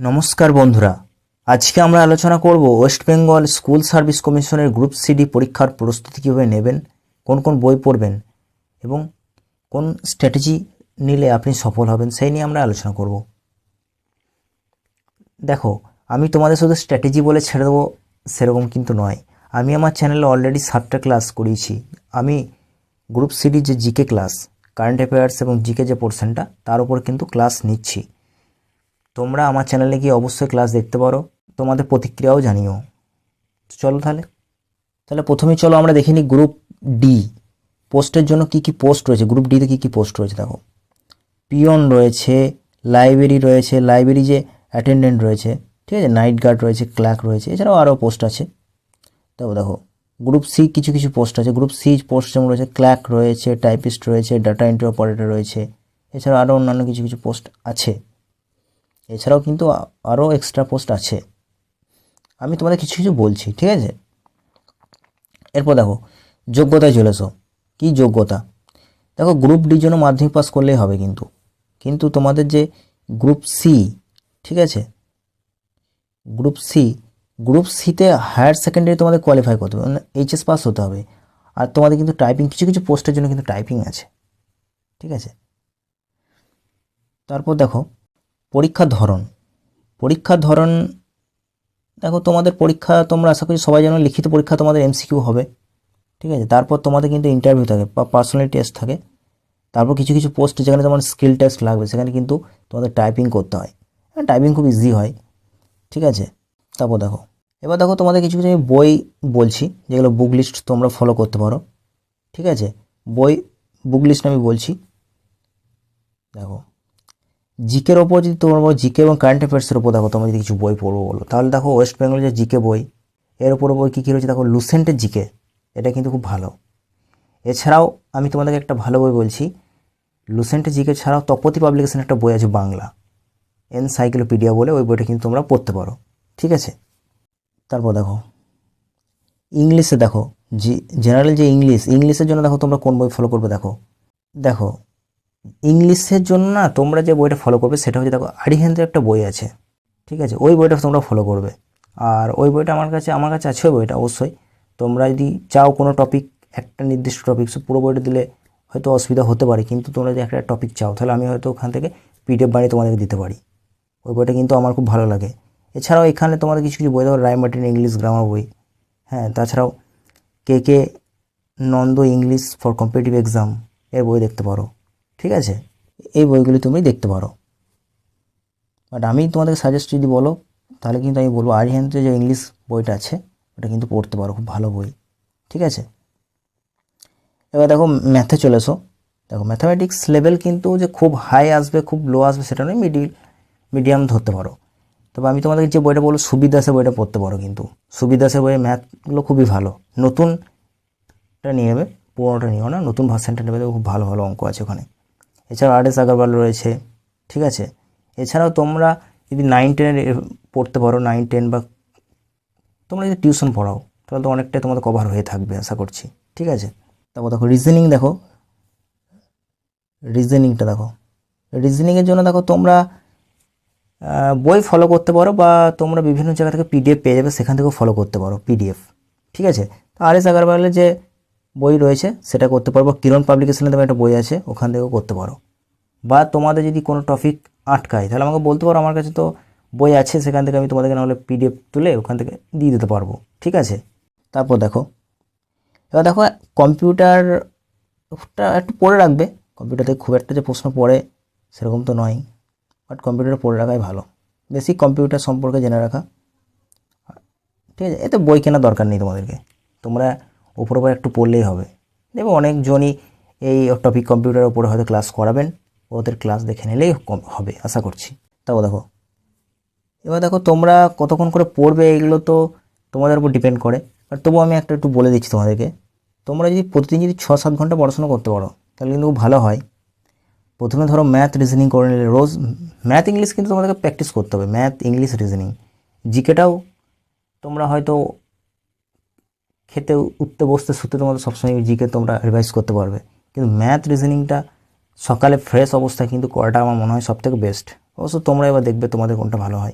নমস্কার বন্ধুরা। আজকে আমরা আলোচনা করব ওয়েস্ট বেঙ্গল স্কুল সার্ভিস কমিশনের গ্রুপ সিডি পরীক্ষার প্রস্তুতি কীভাবে নেবেন, কোন কোন বই পড়বেন এবং কোন স্ট্র্যাটেজি নিলে আপনি সফল হবেন সেই নিয়ে আমরা আলোচনা করব। দেখো, আমি তোমাদের শুধু স্ট্র্যাটেজি বলে ছেড়ে দেবো সেরকম কিন্তু নয়। আমি আমার চ্যানেলে অলরেডি সাতটা ক্লাস করিয়েছি। আমি গ্রুপ সিডি যে জিকে ক্লাস কারেন্ট অ্যাফেয়ার্স এবং জিকে যে পোর্শনটা তার উপর কিন্তু ক্লাস নিচ্ছি। তোমরা আমার চ্যানেলে গিয়ে অবশ্যই ক্লাস দেখতে পারো। তোমাদের প্রতিক্রিয়াও জানিও। তো চলো তাহলে। তাহলে প্রথমেই চলো আমরা দেখে নিই গ্রুপ ডি পোস্টের জন্য কি কি পোস্ট রয়েছে? গ্রুপ ডিতে কি কি পোস্ট রয়েছে দেখো। পিয়ন রয়েছে লাইব্রেরি রয়েছে লাইব্রেরি যে অ্যাটেন্ডেন্ট রয়েছে, ঠিক আছে? নাইট গার্ড রয়েছে ক্লার্ক রয়েছে, এছাড়াও আরও পোস্ট আছে। দেখো দেখো গ্রুপ সি কিছু কিছু পোস্ট আছে। গ্রুপ সি পোস্ট যেমন রয়েছে ক্লার্ক রয়েছে টাইপিস্ট রয়েছে ডাটা এন্ট্রি অপারেটর রয়েছে, এছাড়াও আরও অন্যান্য কিছু কিছু পোস্ট আছে। এছাড়াও কিন্তু আরও এক্সট্রা পোস্ট আছে। আমি তোমাদের কিছু কিছু বলছি, ঠিক আছে? এরপর দেখো, যোগ্যতায় চলে এসো। কী যোগ্যতা? দেখো গ্রুপ ডির জন্য মাধ্যমিক পাস করলেই হবে কিন্তু। কিন্তু তোমাদের যে গ্রুপ সি ঠিক আছে? গ্রুপ সি গ্রুপ সিতে হায়ার সেকেন্ডারি তোমাদের কোয়ালিফাই করতে হবে মানে এইচএস পাস হতে হবে। আর তোমাদের কিন্তু টাইপিং কিছু কিছু পোস্টের জন্য কিন্তু টাইপিং আছে, ঠিক আছে? তারপর দেখো পরীক্ষার ধরন। পরীক্ষার ধরন, দেখো তোমাদের পরীক্ষা তোমরা আশা করি সবাই জানো, লিখিত পরীক্ষা তোমাদের এমসিকিউ হবে। ঠিক আছে? তারপর তোমাদের কিন্তু ইন্টারভিউ থাকে বা পার্সোনালিটি টেস্ট থাকে। তারপর কিছু কিছু পোস্ট যেখানে তোমার স্কিল টেস্ট লাগবে, সেখানে কিন্তু তোমাদের টাইপিং করতে হয়। হ্যাঁ টাইপিং খুব ইজি হয়। ঠিক আছে? তারপর দেখো। এবার দেখো তোমাদের কিছু কিছু আমি বই বলছি, যেগুলো বুক লিস্ট তোমরা ফলো করতে পারো। ঠিক আছে? বই বুক লিস্ট আমি বলছি। দেখো। জিকের ওপর যদি তোমরা জিকে এবং কারেন্ট অ্যাফেয়ার্সের ওপর দেখো, তোমরা যদি কিছু বই পড়ব বলো, তাহলে দেখো ওয়েস্ট বেঙ্গলের যে জিকে বই, এর ওপর বই কী কী রয়েছে? দেখো লুসেন্টের জিকে, এটা কিন্তু খুব ভালো। এছাড়াও আমি তোমাদেরকে একটা ভালো বই বলছি লুসেন্টের জিকে ছাড়াও তপতি পাবলিকেশন একটা বই আছে বাংলা এন এনসাইক্লোপিডিয়া বলে ওই বইটা কিন্তু তোমরা পড়তে পারো, ঠিক আছে? তারপর দেখো ইংলিশে দেখো জি জেনারেল যে ইংলিশ ইংলিশের জন্য দেখো তোমরা কোন বই ফলো করবে দেখো? দেখো ইংলিশের জন্য না তোমরা যে বইটা ফলো করবে সেটা হচ্ছে দেখো আরিহেন্দ্রের একটা বই আছে, ঠিক আছে? ওই বইটা তোমরা ফলো করবে। আর ওই বইটা আমার কাছে আমার কাছে আছে ওই বইটা অবশ্যই। তোমরা যদি চাও কোনো টপিক একটা নির্দিষ্ট টপিক পুরো বইটা দিলে হয়তো অসুবিধা হতে পারে, কিন্তু তোমরা যদি একটা টপিক চাও, তাহলে আমি হয়তো ওখান থেকে পিডিএফ বানিয়ে তোমাদেরকে দিতে পারি। ওই বইটা কিন্তু আমার খুব ভালো লাগে। এছাড়াও এখানে তোমাদের কিছু কিছু বই, দেখো রায়মার্টিন ইংলিশ গ্রামার বই হ্যাঁ? তাছাড়াও K K Nanda English for competitive exam এর বই দেখতে পারো। ঠিক আছে? এই বইগুলি তুমি দেখতে পারো। বাট আমি তোমাদেরকে সাজেস্ট যদি বলো, তাহলে কিন্তু আমি বলব আরিহান্তে যে ইংলিশ বইটা আছে, ওটা কিন্তু পড়তে পারো, খুব ভালো বই। ঠিক আছে? এবার দেখো ম্যাথে চলে এসো। দেখো ম্যাথামেটিক্স লেভেল কিন্তু যে খুব হাই আসবে, খুব লো আসবে, সেটা নয় মিডিল মিডিয়াম ধরতে পারো। তবে আমি তোমাদেরকে যে বইটা বলব, সুবিদাসের বইটা পড়তে পারো কিন্তু। সুবিদাসের বইয়ের ম্যাথগুলো খুবই ভালো। নতুনটা নিয়ে নেবে, পুরোনোটা নিও না, নতুন ভার্সানটা নেবে খুব ভালো ভালো অঙ্ক আছে ওখানে। এছাড়াও আর এস আগরওয়াল রয়েছে, ঠিক আছে? এছাড়াও তোমরা যদি নাইন টেনের পড়তে পারো নাইন টেন বা তোমরা যদি টিউশন পড়াও, তাহলে তো অনেকটাই তোমাদের কভার হয়ে থাকবে, আশা করছি, ঠিক আছে? তারপর দেখো রিজনিং দেখো। রিজনিংটা দেখো। রিজনিংয়ের জন্য দেখো তোমরা বই ফলো করতে পারো বা তোমরা বিভিন্ন জায়গা থেকে পিডিএফ পেয়ে যাবে, সেখান থেকেও ফলো করতে পারো পিডিএফ ঠিক আছে? আর এস আগরওয়ালের যে বই রয়েছে, সেটা করতে পারব। কিরণ পাবলিকেশনের তোমার একটা বই আছে, ওখান থেকেও করতে পারো। বা তোমাদের যদি কোনো টপিক আটকায়, তাহলে আমাকে বলতে পারো, আমার কাছে তো বই আছে, সেখান থেকে আমি তোমাদেরকে নাহলে পিডিএফ তুলে ওখান থেকে দিয়ে দিতে পারব। ঠিক আছে? তারপর দেখো। এবার দেখো কম্পিউটারটা একটু পড়ে রাখবে। কম্পিউটারে খুব একটা যে প্রশ্ন পড়ে, সেরকম তো নয়। বাট কম্পিউটারে পড়ে রাখাই ভালো। বেসিক কম্পিউটার সম্পর্কে জেনে রাখা। ঠিক আছে? এতে বই কেনার দরকার নেই তোমাদেরকে। তোমরা ওপর ওপর একটু পড়লেই হবে। দেখবে অনেকজনই এই টপিক কম্পিউটারের ওপরে হয়তো ক্লাস করাবেন, ওদের ক্লাস দেখে নিলেই হবে, আশা করছি। তাও দেখো, এবার দেখো তোমরা কতক্ষণ করে পড়বে এগুলো তো তোমাদের উপর ডিপেন্ড করে। আর তবু আমি একটা একটু বলে দিচ্ছি তোমাদেরকে, তোমরা যদি প্রতিদিন যদি ছ সাত ঘণ্টা পড়াশোনা করতে পারো, তাহলে কিন্তু ভালো হয়। প্রথমে ধরো ম্যাথ রিজনিং করে নিলে রোজ ম্যাথ ইংলিশ কিন্তু তোমাদেরকে প্র্যাকটিস করতে হবে ম্যাথ ইংলিশ রিজনিং জিকেটাও তোমরা হয়তো খেতে উঠতে বসতে শুতে তোমাদের সবসময় জিকে তোমরা রিভাইজ করতে পারবে। কিন্তু ম্যাথ রিজনিংটা সকালে ফ্রেশ অবস্থায় কিন্তু করাটা আমার মনে হয় সবথেকে বেস্ট অবশ্য তোমরা এবার দেখবে তোমাদের কোনটা ভালো হয়।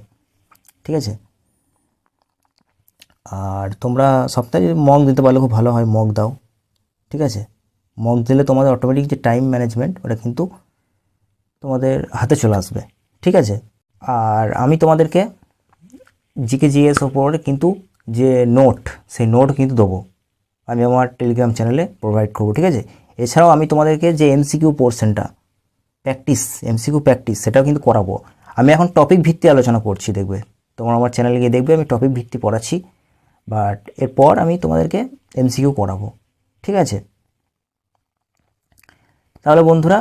ঠিক আছে? আর তোমরা সপ্তাহে যদি মগ দিতে পারলে খুব ভালো হয় মগ দাও। ঠিক আছে? মগ দিলে তোমাদের অটোমেটিক যে টাইম ম্যানেজমেন্ট ওটা কিন্তু তোমাদের হাতে চলে আসবে। ঠিক আছে? আর আমি তোমাদেরকে জিকে জিএস ওপরে কিন্তু যে নোট সেই নোট কিন্তু দেবো। আমি আমার টেলিগ্রাম চ্যানেলে প্রোভাইড করব, ঠিক আছে? এছাড়াও আমি তোমাদেরকে যে এমসিকিউ পোর্শনটা প্র্যাকটিস এমসিকিউ প্র্যাকটিস সেটাও কিন্তু করাবো। আমি এখন টপিক ভিত্তি আলোচনা করছি, দেখবে? তোমরা আমার চ্যানেলে গিয়ে দেখবে, আমি টপিক ভিত্তি পড়াচ্ছি। বাট এরপর আমি তোমাদেরকে এমসিকিউ করাবো, ঠিক আছে? তাহলে বন্ধুরা,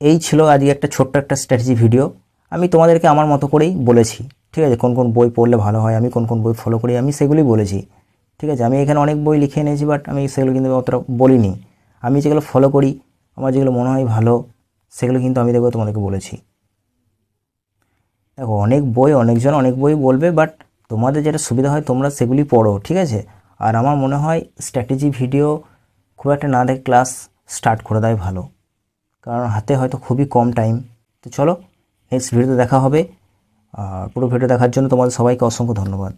এই ছিল আজকে একটা ছোট্ট একটা স্ট্র্যাটেজি ভিডিও আমি তোমাদেরকে আমার মতো করেই বলেছি। ঠিক আছে, কোন কোন বই পড়লে ভালো হয়, আমি কোন কোন বই ফলো করি, আমি সেগুলোই বলেছি। ঠিক আছে, আমি এখানে অনেক বই লিখে এনেছি বাট আমি সেগুলো কিন্তু অতটা বলিনি। আমি যেগুলো ফলো করি, আমার যেগুলো মনে হয় ভালো, সেগুলো কিন্তু আমি দেখব তোমাদেরকে বলেছি। দেখো, অনেক বই, অনেকজন অনেক বই বলবে বাট তোমাদের যেটা সুবিধা হয় তোমরা সেগুলি পড়ো, ঠিক আছে? আর আমার মনে হয় স্ট্র্যাটেজি ভিডিও খুব একটা না দেখে ক্লাস স্টার্ট করে দেয় ভালো। কারণ হাতে হয়তো খুবই কম টাইম তো চলো নেক্সট ভিডিওতে দেখা হবে। পুরো ভিডিও দেখার জন্য তোমাদের সবাইকে অসংখ্য ধন্যবাদ।